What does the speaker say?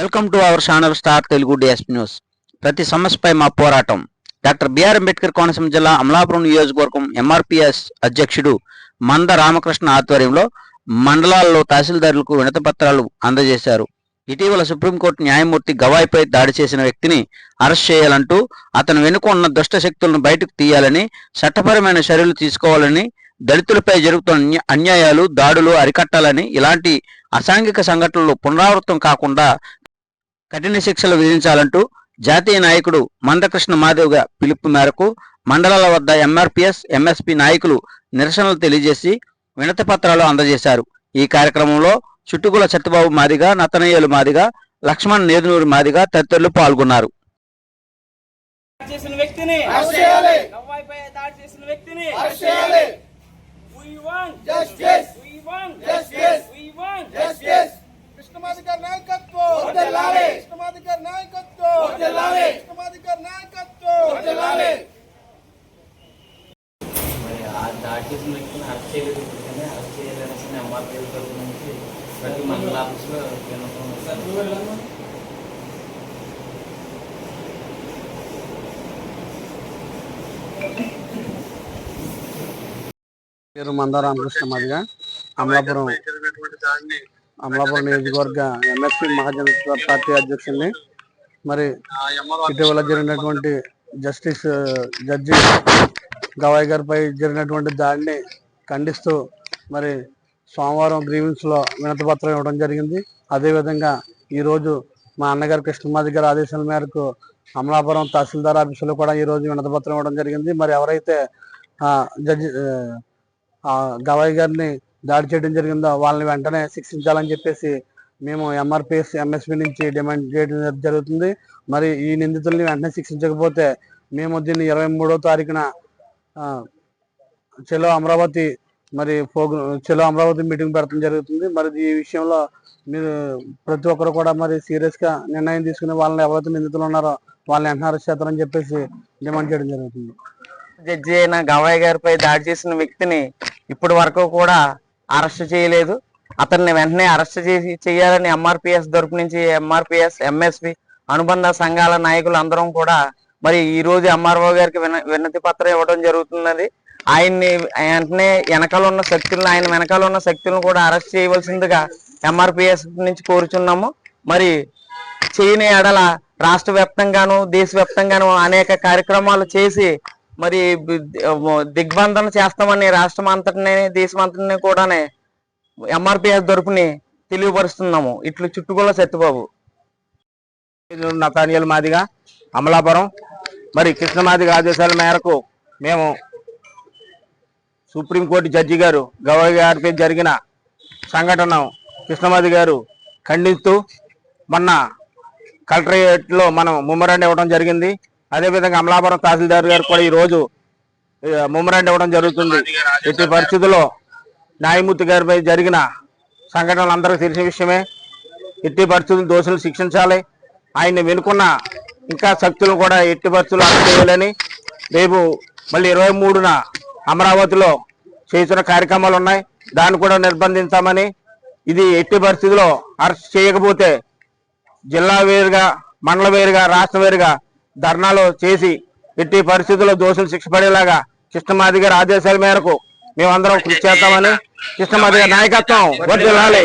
Welcome to our channel star Telugu D S. ప్రతి సమస్యపై మా పోరాటం. డాక్టర్ బిఆర్ అంబేద్కర్ కోనసీమ జిల్లా అమలాపురం నియోజకవర్గం ఎంఆర్పిఎస్ అధ్యక్షుడు మంద రామకృష్ణ ఆధ్వర్యంలో మండలాల్లో తహసీల్దారులకు వినతపత్రాలు అందజేశారు. ఇటీవల సుప్రీంకోర్టు న్యాయమూర్తి గవాయిపై దాడి చేసిన వ్యక్తిని అరెస్ట్ చేయాలంటూ అతను వెనుక ఉన్న దుష్ట శక్తులను బయటకు తీయాలని చట్టపరమైన చర్యలు తీసుకోవాలని దళితులపై జరుగుతున్న అన్యాయాలు దాడులు అరికట్టాలని ఇలాంటి అసాంఘిక సంఘటనలు పునరావృతం కాకుండా కఠిన శిక్షలు విధించాలంటూ జాతీయ నాయకుడు మందకృష్ణ మాధవ్ పిలుపు మేరకు మండలాల వద్ద ఎంఆర్పిఎస్ ఎంఎస్పి నాయకులు నిరసనలు తెలియజేసి వినతి పత్రాలు అందజేశారు. ఈ కార్యక్రమంలో చుట్టుకుల సత్యబాబు మాదిగా నతనయ్యలు మాదిగా లక్ష్మణ్ నేదునూరి మాదిగా తదితరులు పాల్గొన్నారు. చేసిన వ్యక్తిని దాడి చేసిన వ్యక్తిని. వర్ధిల్లాలి కృష్ణమాధికారి నాయకత్వం. వర్ధిల్లాలి కృష్ణమాధికారి నాయకత్వం. వర్ధిల్లాలి మరి ఆ వ్యక్తిని అరెస్ట్ చేయలేదు కానీ అరెస్ట్ చేయాలనేసి ఎంఆర్పీ తరఫు నుంచి ప్రతి మండల ఆఫీస్లో వినపం సార్ పేరు మందా రామకృష్ణ మాదిగా అమలాపురం అమలాపురం నియోజకవర్గ ఎంఎస్పి మహాజన పార్టీ అధ్యక్షుల్ని. మరి ఇటీవల జరిగినటువంటి జస్టిస్ జడ్జి గవాయ్ గారిపై జరిగినటువంటి దాడిని ఖండిస్తూ మరి సోమవారం గ్రీవెన్స్లో వినతిపత్రం ఇవ్వడం జరిగింది. అదేవిధంగా ఈరోజు మా అన్నగారు కృష్ణమాది గారి ఆదేశాల మేరకు అమలాపురం తహసీల్దార్ ఆఫీసులో కూడా ఈ రోజు ఇవ్వడం జరిగింది. మరి ఎవరైతే జడ్జి గవాయ్ గారిని దాడి చేయడం జరిగిందో వాళ్ళని వెంటనే శిక్షించాలని చెప్పేసి మేము ఎంఆర్పిఎస్ ఎంఎస్పి నుంచి డిమాండ్ చేయడం జరుగుతుంది. మరి ఈ నిందితుల్ని వెంటనే శిక్షించకపోతే మేము దీన్ని ఇరవై మూడో తారీఖున చెలో అమరావతి మరి ఫోగ్ చెలో అమరావతి మీటింగ్ పెడతాం జరుగుతుంది. మరి ఈ విషయంలో మీరు ప్రతి ఒక్కరు కూడా మరి సీరియస్గా నిర్ణయం తీసుకుని వాళ్ళని ఎవరైతే నిందితులు ఉన్నారో వాళ్ళని వెంటనే అరెస్ట్ చేస్తారని చెప్పేసి డిమాండ్ చేయడం జరుగుతుంది. జడ్జి అయిన గవాయ్ గారిపై దాడి చేసిన వ్యక్తిని ఇప్పటి వరకు కూడా అరెస్ట్ చేయలేదు. అతన్ని వెంటనే అరెస్ట్ చేసి చేయాలని ఎంఆర్పిఎస్ తరపు నుంచి ఎంఆర్పిఎస్ ఎంఎస్పి అనుబంధ సంఘాల నాయకులు అందరం కూడా మరి ఈ రోజు ఎంఆర్ఓ గారికి విన వినతి పత్రం ఇవ్వడం జరుగుతున్నది. ఆయన్ని వెంటనే వెనకాల ఉన్న శక్తులను ఆయన వెనకాల ఉన్న శక్తులను కూడా అరెస్ట్ చేయవలసిందిగా ఎంఆర్పిఎస్ నుంచి కోరుచున్నాము. మరి చేయని ఎడల రాష్ట్ర వ్యాప్తంగాను దేశవ్యాప్తంగాను అనేక కార్యక్రమాలు చేసి మరి దిగ్బంధన చేస్తామని రాష్ట్రం అంతటినే దేశం అంతటిని కూడానే ఎంఆర్పిఎస్ తరపుని తెలియపరుస్తున్నాము. ఇట్లు చుట్టుకుల సత్యబాబు. నతానియల్ మాదిగా అమలాపురం. మరి కృష్ణమాదిగ ఆదేశాల మేరకు మేము సుప్రీంకోర్టు జడ్జి గారు గవాయి గారిపై జరిగిన సంఘటన కృష్ణమాది గారు ఖండిస్తూ మొన్న కలెక్టరేట్లో మనం ముమ్మరండి ఇవ్వడం జరిగింది. అదేవిధంగా అమలాపురం తహసీల్దార్ గారు కూడా ఈరోజు రోజు ముమ్మరండి ఇవ్వడం జరుగుతుంది. ఎట్టి పరిస్థితుల్లో న్యాయమూర్తి గారిపై జరిగిన సంఘటనలు అందరికీ తెలిసిన విషయమే. ఎట్టి పరిస్థితులు దోషులు శిక్షించాలి. ఆయన్ని వెనుకున్న ఇంకా శక్తులను కూడా ఎట్టి పరిస్థితులు చేయాలని రేపు మళ్ళీ ఇరవై మూడున అమరావతిలో చేస్తున్న కార్యక్రమాలు ఉన్నాయి. దాన్ని కూడా నిర్బంధించామని ఇది ఎట్టి పరిస్థితుల్లో అరెస్ట్ చేయకపోతే జిల్లా వేరుగా మండల వేరుగా రాష్ట్ర వేరుగా ధర్నాలు చేసి ఎట్టి పరిస్థితుల్లో దోషులు శిక్ష పడేలాగా కృష్ణమాది గారి ఆదేశాల మేరకు మేమందరం కృషి చేస్తామని కృష్ణమాది గారి నాయకత్వం వర్ధిల్లాలి.